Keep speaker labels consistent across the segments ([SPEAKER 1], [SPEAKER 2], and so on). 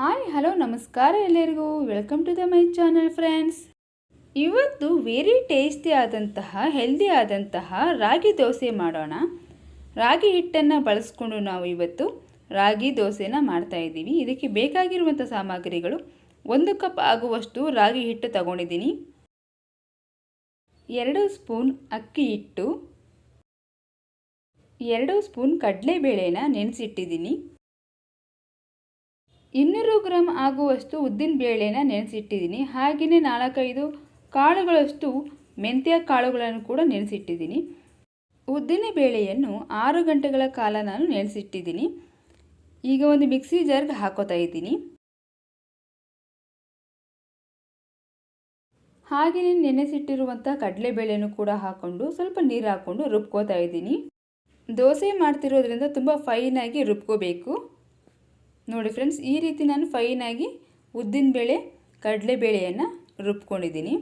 [SPEAKER 1] Hi, hello, ನಮಸ್ಕಾರ ಎಲ್ಲರಿಗೂ. Welcome to the my channel friends ಇವತ್ತು ವೆರಿ ಟೇಸ್ಟಿ ಆದಂತಹ ಹೆಲ್ದಿ ಆದಂತಹ ರಾಗಿ ದೋಸೆ ಮಾಡೋಣ. ರಾಗಿ ಹಿಟ್ಟನ್ನು ಬಳಸ್ಕೊಂಡು ನಾವು ಇವತ್ತು ರಾಗಿ ದೋಸೆನ ಮಾಡ್ತಾ ಇದ್ದೀವಿ. ಇದಕ್ಕೆ ಬೇಕಾಗಿರುವಂಥ ಸಾಮಗ್ರಿಗಳು ಒಂದು ಕಪ್ ಆಗುವಷ್ಟು ರಾಗಿ ಹಿಟ್ಟು ತಗೊಂಡಿದ್ದೀನಿ. ಎರಡು ಸ್ಪೂನ್ ಅಕ್ಕಿ ಹಿಟ್ಟು. ಎರಡು ಸ್ಪೂನ್ ಕಡಲೆಬೇಳೆನ ನೆನೆಸಿಟ್ಟಿದ್ದೀನಿ. ಇನ್ನೂರು ಗ್ರಾಮ್ ಆಗುವಷ್ಟು ಉದ್ದಿನ ಬೇಳೆನ ನೆನೆಸಿಟ್ಟಿದ್ದೀನಿ. ಹಾಗೆಯೇ ನಾಲ್ಕೈದು ಕಾಳುಗಳಷ್ಟು ಮೆಂತ್ಯ ಕಾಳುಗಳನ್ನು ಕೂಡ ನೆನೆಸಿಟ್ಟಿದ್ದೀನಿ. ಉದ್ದಿನ ಬೇಳೆಯನ್ನು ಆರು ಗಂಟೆಗಳ ಕಾಲ ನಾನು ನೆನೆಸಿಟ್ಟಿದ್ದೀನಿ. ಈಗ ಒಂದು ಮಿಕ್ಸಿ ಜಾರ್ಗೆ ಹಾಕೋತಾ ಇದ್ದೀನಿ. ಹಾಗೆಯೇ ನೆನೆಸಿಟ್ಟಿರುವಂಥ ಕಡಲೆಬೇಳೆನೂ ಕೂಡ ಹಾಕ್ಕೊಂಡು ಸ್ವಲ್ಪ ನೀರು ಹಾಕ್ಕೊಂಡು ರುಬ್ಕೋತಾ ಇದ್ದೀನಿ. ದೋಸೆ ಮಾಡ್ತಿರೋದ್ರಿಂದ ತುಂಬ ಫೈನಾಗಿ ರುಬ್ಕೋಬೇಕು. ನೋಡಿ ಫ್ರೆಂಡ್ಸ್ ಈ ರೀತಿ ನಾನು ಫೈನಾಗಿ ಕಡಲೆ ಕಡಲೆಬೇಳೆಯನ್ನು ರುಬ್ಕೊಂಡಿದ್ದೀನಿ.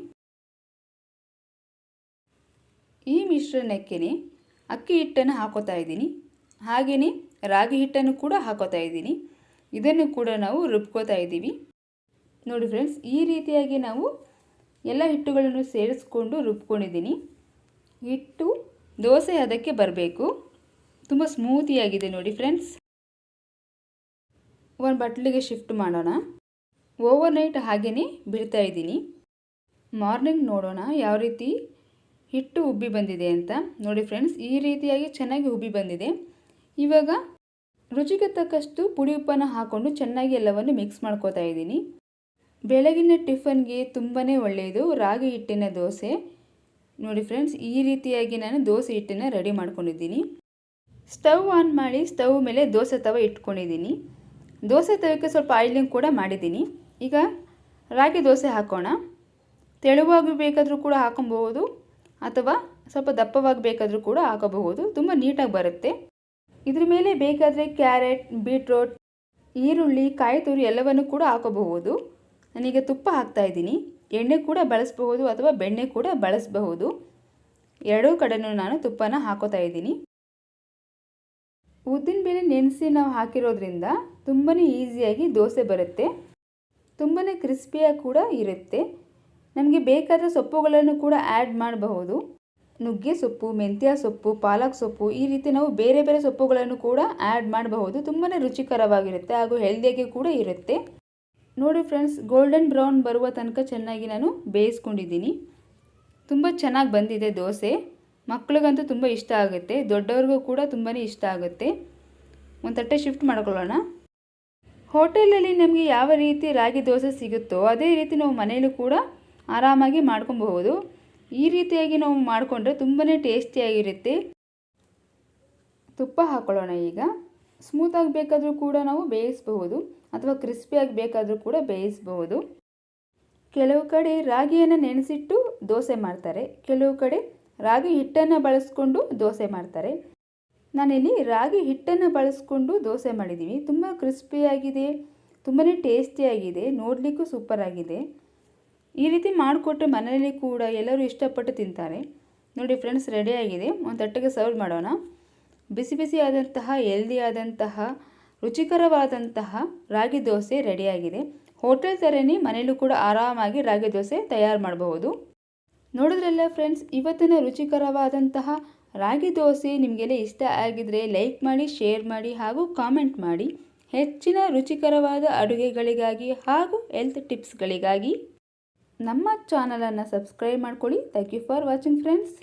[SPEAKER 1] ಈ ಮಿಶ್ರಣಕ್ಕೆ ಅಕ್ಕಿ ಹಿಟ್ಟನ್ನು ಹಾಕೋತಾ ಇದ್ದೀನಿ. ಹಾಗೆಯೇ ರಾಗಿ ಹಿಟ್ಟನ್ನು ಕೂಡ ಹಾಕೋತಾ ಇದ್ದೀನಿ. ಇದನ್ನು ಕೂಡ ನಾವು ರುಬ್ಕೋತಾ ಇದ್ದೀವಿ. ನೋಡಿ ಫ್ರೆಂಡ್ಸ್ ಈ ರೀತಿಯಾಗಿ ನಾವು ಎಲ್ಲ ಹಿಟ್ಟುಗಳನ್ನು ಸೇರಿಸ್ಕೊಂಡು ರುಬ್ಕೊಂಡಿದ್ದೀನಿ. ಹಿಟ್ಟು, ದೋಸೆ ಅದಕ್ಕೆ ಬರಬೇಕು. ತುಂಬ ಸ್ಮೂತಿಯಾಗಿದೆ ನೋಡಿ ಫ್ರೆಂಡ್ಸ್ ಒಂದು ಬಟ್ಲಿಗೆ ಶಿಫ್ಟ್ ಮಾಡೋಣ. ಓವರ್ ನೈಟ್ ಹಾಗೆಯೇ ಬಿಡ್ತಾ ಇದ್ದೀನಿ. ಮಾರ್ನಿಂಗ್ ನೋಡೋಣ ಯಾವ ರೀತಿ ಹಿಟ್ಟು ಉಬ್ಬಿ ಬಂದಿದೆ ಅಂತ. ನೋಡಿ ಫ್ರೆಂಡ್ಸ್, ಈ ರೀತಿಯಾಗಿ ಚೆನ್ನಾಗಿ ಉಬ್ಬಿ ಬಂದಿದೆ. ಇವಾಗ ರುಚಿಗೆ ತಕ್ಕಷ್ಟು ಪುಡಿ ಉಪ್ಪನ್ನು ಹಾಕ್ಕೊಂಡು ಚೆನ್ನಾಗಿ ಎಲ್ಲವನ್ನು ಮಿಕ್ಸ್ ಮಾಡ್ಕೋತಾ ಇದ್ದೀನಿ. ಬೆಳಗಿನ ಟಿಫನ್ಗೆ ತುಂಬಾ ಒಳ್ಳೆಯದು. ರಾಗಿ ಹಿಟ್ಟಿನ ದೋಸೆ. ನೋಡಿ ಫ್ರೆಂಡ್ಸ್, ಈ ರೀತಿಯಾಗಿ ನಾನು ದೋಸೆ ಹಿಟ್ಟನ್ನು ರೆಡಿ ಮಾಡ್ಕೊಂಡಿದ್ದೀನಿ. ಸ್ಟವ್ ಆನ್ ಮಾಡಿ ಸ್ಟವ್ ಮೇಲೆ ದೋಸೆ ತವ ಇಟ್ಕೊಂಡಿದ್ದೀನಿ. ದೋಸೆ ತವಕ್ಕೆ ಸ್ವಲ್ಪ ಆಯಿಲಿಂಗ್ ಕೂಡ ಮಾಡಿದ್ದೀನಿ. ಈಗ ರಾಗಿ ದೋಸೆ ಹಾಕೋಣ. ತೆಳುವಾಗಿ ಬೇಕಾದರೂ ಕೂಡ ಹಾಕೊಬಹುದು, ಅಥವಾ ಸ್ವಲ್ಪ ದಪ್ಪವಾಗಿ ಬೇಕಾದರೂ ಕೂಡ ಹಾಕಬಹುದು. ತುಂಬ ನೀಟಾಗಿ ಬರುತ್ತೆ. ಇದ್ರ ಮೇಲೆ ಬೇಕಾದರೆ ಕ್ಯಾರೆಟ್, ಬೀಟ್ರೋಟ್, ಈರುಳ್ಳಿ, ಕಾಯಿ ತುರಿ ಎಲ್ಲವನ್ನು ಕೂಡ ಹಾಕೋಬಹುದು. ನಾನೀಗ ತುಪ್ಪ ಹಾಕ್ತಾ ಇದ್ದೀನಿ. ಎಣ್ಣೆ ಕೂಡ ಬಳಸಬಹುದು ಅಥವಾ ಬೆಣ್ಣೆ ಕೂಡ ಬಳಸಬಹುದು. ಎರಡೂ ಕಡೆನೂ ನಾನು ತುಪ್ಪನ ಹಾಕೋತಾ ಇದ್ದೀನಿ. ಉದ್ದಿನ ಬೇಳೆ ನೆನೆಸಿ ನಾವು ಹಾಕಿರೋದ್ರಿಂದ ತುಂಬಾ ಈಸಿಯಾಗಿ ದೋಸೆ ಬರುತ್ತೆ. ತುಂಬಾ ಕ್ರಿಸ್ಪಿಯಾಗಿ ಕೂಡ ಇರುತ್ತೆ. ನಮಗೆ ಬೇಕಾದ ಸೊಪ್ಪುಗಳನ್ನು ಕೂಡ ಆ್ಯಡ್ ಮಾಡಬಹುದು. ನುಗ್ಗೆ ಸೊಪ್ಪು, ಮೆಂತ್ಯ ಸೊಪ್ಪು, ಪಾಲಕ್ ಸೊಪ್ಪು ಈ ರೀತಿ ನಾವು ಬೇರೆ ಬೇರೆ ಸೊಪ್ಪುಗಳನ್ನು ಕೂಡ ಆ್ಯಡ್ ಮಾಡಬಹುದು. ತುಂಬಾ ರುಚಿಕರವಾಗಿರುತ್ತೆ ಹಾಗೂ ಹೆಲ್ದಿಯಾಗಿ ಕೂಡ ಇರುತ್ತೆ. ನೋಡಿ ಫ್ರೆಂಡ್ಸ್, ಗೋಲ್ಡನ್ ಬ್ರೌನ್ ಬರುವ ತನಕ ಚೆನ್ನಾಗಿ ನಾನು ಬೇಯಿಸ್ಕೊಂಡಿದ್ದೀನಿ. ತುಂಬ ಚೆನ್ನಾಗಿ ಬಂದಿದೆ ದೋಸೆ. ಮಕ್ಳಿಗಂತೂ ತುಂಬ ಇಷ್ಟ ಆಗುತ್ತೆ. ದೊಡ್ಡವ್ರಿಗೂ ಕೂಡ ತುಂಬಾ ಇಷ್ಟ ಆಗುತ್ತೆ. ಒಂದು ತಟ್ಟೆ ಶಿಫ್ಟ್ ಮಾಡ್ಕೊಳ್ಳೋಣ. ಹೋಟೆಲಲ್ಲಿ ನಮಗೆ ಯಾವ ರೀತಿ ರಾಗಿ ದೋಸೆ ಸಿಗುತ್ತೋ ಅದೇ ರೀತಿ ನಾವು ಮನೆಯಲ್ಲೂ ಕೂಡ ಆರಾಮಾಗಿ ಮಾಡ್ಕೊಬಹುದು. ಈ ರೀತಿಯಾಗಿ ನಾವು ಮಾಡಿಕೊಂಡ್ರೆ ತುಂಬಾ ಟೇಸ್ಟಿಯಾಗಿರುತ್ತೆ. ತುಪ್ಪ ಹಾಕ್ಕೊಳ್ಳೋಣ ಈಗ. ಸ್ಮೂತಾಗಿ ಬೇಕಾದರೂ ಕೂಡ ನಾವು ಬೇಯಿಸಬಹುದು. ಅಥವಾ ಕ್ರಿಸ್ಪಿಯಾಗಿ ಬೇಕಾದರೂ ಕೂಡ ಬೇಯಿಸಬಹುದು. ಕೆಲವು ಕಡೆ ರಾಗಿಯನ್ನು ನೆನೆಸಿಟ್ಟು ದೋಸೆ ಮಾಡ್ತಾರೆ. ಕೆಲವು ಕಡೆ ರಾಗಿ ಹಿಟ್ಟನ್ನು ಬಳಸ್ಕೊಂಡು ದೋಸೆ ಮಾಡ್ತಾರೆ. ನಾನಿಲ್ಲಿ ರಾಗಿ ಹಿಟ್ಟನ್ನು ಬಳಸ್ಕೊಂಡು ದೋಸೆ ಮಾಡಿದ್ದೀವಿ ತುಂಬ ಕ್ರಿಸ್ಪಿಯಾಗಿದೆ ತುಂಬಾ ಟೇಸ್ಟಿಯಾಗಿದೆ ನೋಡಲಿಕ್ಕೂ ಸೂಪರ್ ಆಗಿದೆ. ಈ ರೀತಿ ಮಾಡಿಕೊಟ್ಟು ಮನೆಯಲ್ಲಿ ಕೂಡ ಎಲ್ಲರೂ ಇಷ್ಟಪಟ್ಟು ತಿಂತಾರೆ. ನೋಡಿ ಫ್ರೆಂಡ್ಸ್ ರೆಡಿಯಾಗಿದೆ ಒಂದು ತಟ್ಟೆಗೆ ಸರ್ವ್ ಮಾಡೋಣ. ಬಿಸಿ ಬಿಸಿ ಆದಂತಹ ಆದಂತಹ, ರುಚಿಕರವಾದಂತಹ ರಾಗಿ ದೋಸೆ ರೆಡಿಯಾಗಿದೆ ಹೋಟೆಲ್ ಥರನೇ ಮನೆಯಲ್ಲೂ ಕೂಡ ಆರಾಮಾಗಿ ರಾಗಿ ದೋಸೆ ತಯಾರು ಮಾಡಬಹುದು. ನೋಡಿದ್ರಲ್ಲ ಫ್ರೆಂಡ್ಸ್ ಇವತ್ತಿನ ರುಚಿಕರವಾದಂತಹ ರಾಗಿ ದೋಸೆ ನಿಮಗೆಲ್ಲ ಇಷ್ಟ ಆಗಿದರೆ ಲೈಕ್ ಮಾಡಿ ಶೇರ್ ಮಾಡಿ ಹಾಗೂ ಕಾಮೆಂಟ್ ಮಾಡಿ. ಹೆಚ್ಚಿನ ರುಚಿಕರವಾದ ಅಡುಗೆಗಳಿಗಾಗಿ ಹಾಗೂ ಹೆಲ್ತ್ ಟಿಪ್ಸ್ಗಳಿಗಾಗಿ ನಮ್ಮ ಚಾನಲನ್ನು ಸಬ್ಸ್ಕ್ರೈಬ್ ಮಾಡ್ಕೊಳ್ಳಿ. Thank you for watching friends